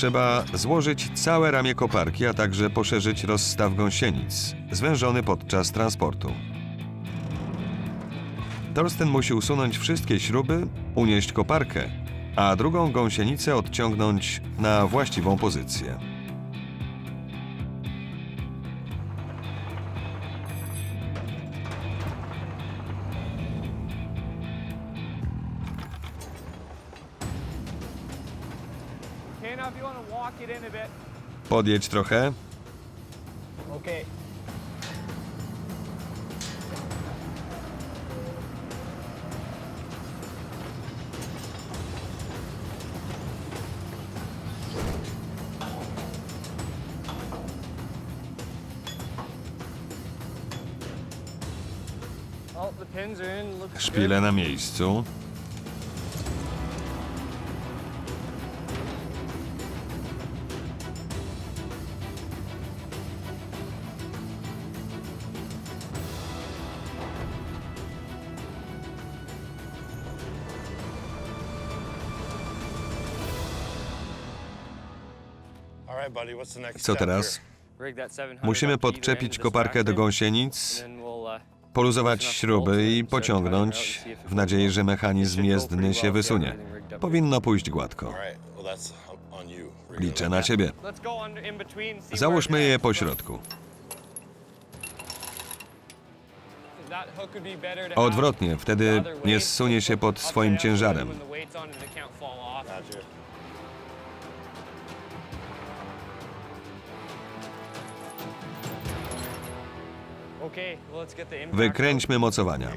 Trzeba złożyć całe ramię koparki, a także poszerzyć rozstaw gąsienic, zwężony podczas transportu. Torsten musi usunąć wszystkie śruby, unieść koparkę, a drugą gąsienicę odciągnąć na właściwą pozycję. Podjedź trochę. Okay. Oh, Szpile na miejscu. Co teraz? here? Rig that 700 Musimy podczepić koparkę do gąsienic, uh, poluzować śruby i pociągnąć, w nadziei, że mechanizm jezdny się wysunie. Powinno pójść gładko. Liczę na ciebie. Załóżmy je po środku. Odwrotnie, wtedy nie zsunie się pod swoim ciężarem. Wykręćmy mocowania.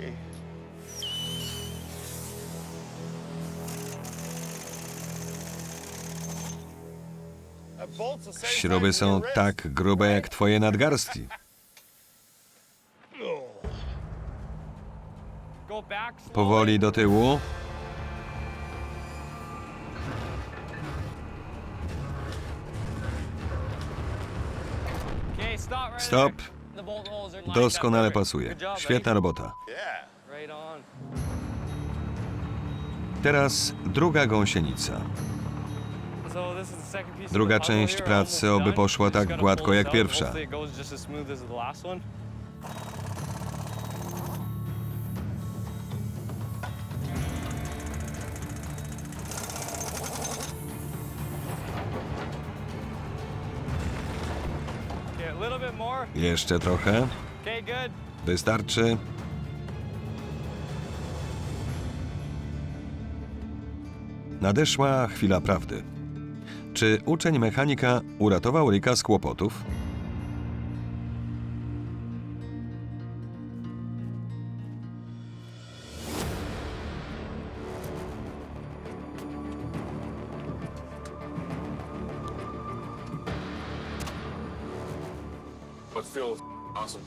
Śruby są tak grube jak twoje nadgarstki. Powoli do tyłu. Stop Doskonale pasuje. Świetna robota. Teraz druga gąsienica. Druga część pracy, oby poszła tak gładko jak pierwsza. Jeszcze trochę. Wystarczy. Nadeszła chwila prawdy. Czy uczeń mechanika uratował Rika z kłopotów?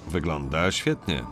Wygląda świetnie.